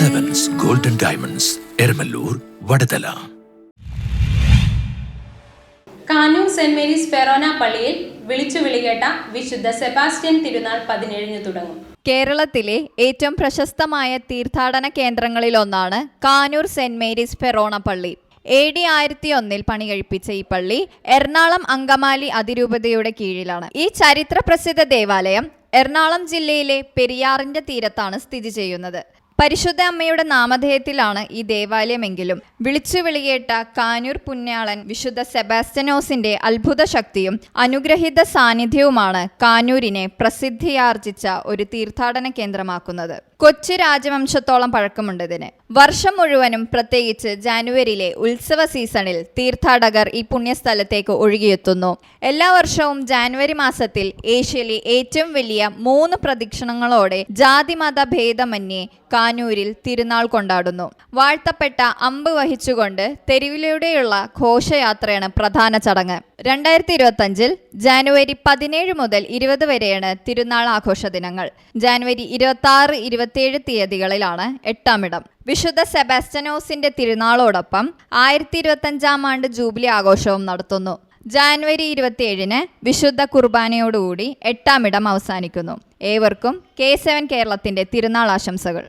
Diamonds Eramallur Vadathala Kanoor saint Mary's forane പള്ളിയിൽ വിളിച്ചു വിളികേട്ട വിശുദ്ധ സെബാസ്റ്റ്യൻ തിരുനാൾ പതിനേഴിന് തുടങ്ങും. കേരളത്തിലെ ഏറ്റവും പ്രശസ്തമായ തീർത്ഥാടന കേന്ദ്രങ്ങളിലൊന്നാണ് കാനൂർ സെന്റ് മേരീസ് ഫെറോണ പള്ളി. എ ഡി ആയിരത്തി ഒന്നിൽ പണി കഴിപ്പിച്ച ഈ പള്ളി എറണാകുളം അങ്കമാലി അതിരൂപതയുടെ കീഴിലാണ്. ഈ ചരിത്ര പ്രസിദ്ധ ദേവാലയം എറണാകുളം ജില്ലയിലെ പെരിയാറിന്റെ തീരത്താണ് സ്ഥിതി ചെയ്യുന്നത്. പരിശുദ്ധ അമ്മയുടെ നാമധേയത്തിലാണ് ഈ ദേവാലയമെങ്കിലും. വിളിച്ചു വിളിയേട്ട കാനൂർ പുണ്യാളൻ വിശുദ്ധ സെബാസ്റ്റനോസിന്റെ അത്ഭുത ശക്തിയും അനുഗ്രഹിത സാന്നിധ്യവുമാണ് കാനൂരിനെ പ്രസിദ്ധിയാർജിച്ച ഒരു തീർത്ഥാടന കേന്ദ്രമാക്കുന്നത്. കൊച്ചി രാജവംശത്തോളം പഴക്കമുണ്ട് ഇതിന് വർഷം മുഴുവനും പ്രത്യേകിച്ച് ജാനുവരിയിലെ ഉത്സവ സീസണിൽ തീർത്ഥാടകർ ഈ പുണ്യസ്ഥലത്തേക്ക് ഒഴുകിയെത്തുന്നു. എല്ലാ വർഷവും ജാനുവരി മാസത്തിൽ ഏഷ്യയിലെ ഏറ്റവും വലിയ മൂന്ന് പ്രദക്ഷിണങ്ങളോടെ ജാതിമത ഭേദമന്യേ കാനൂരിൽ തിരുനാൾ കൊണ്ടാടുന്നു. വാഴ്ത്തപ്പെട്ട അമ്പ് വഹിച്ചുകൊണ്ട് തെരുവിലൂടെയുള്ള ഘോഷയാത്രയാണ് പ്രധാന ചടങ്ങ്. രണ്ടായിരത്തി ഇരുപത്തഞ്ചിൽ ജാനുവരി പതിനേഴ് മുതൽ ഇരുപത് വരെയാണ് തിരുനാൾ ആഘോഷ ദിനങ്ങൾ. ജാനുവരി ഇരുപത്തി ആറ് ഇരുപത്തിയേഴ് തീയതികളിലാണ് എട്ടാമിടം വിശുദ്ധ സെബാസ്റ്റനോസിന്റെ തിരുനാളോടൊപ്പം ആയിരത്തി ഇരുപത്തഞ്ചാം ആണ്ട് ജൂബിലി ആഘോഷവും നടത്തുന്നു. ജാനുവരി ഇരുപത്തിയേഴിന് വിശുദ്ധ കുർബാനയോടുകൂടി എട്ടാമിടം അവസാനിക്കുന്നു. ഏവർക്കും കെ സെവൻ കേരളത്തിന്റെ തിരുനാൾ ആശംസകൾ.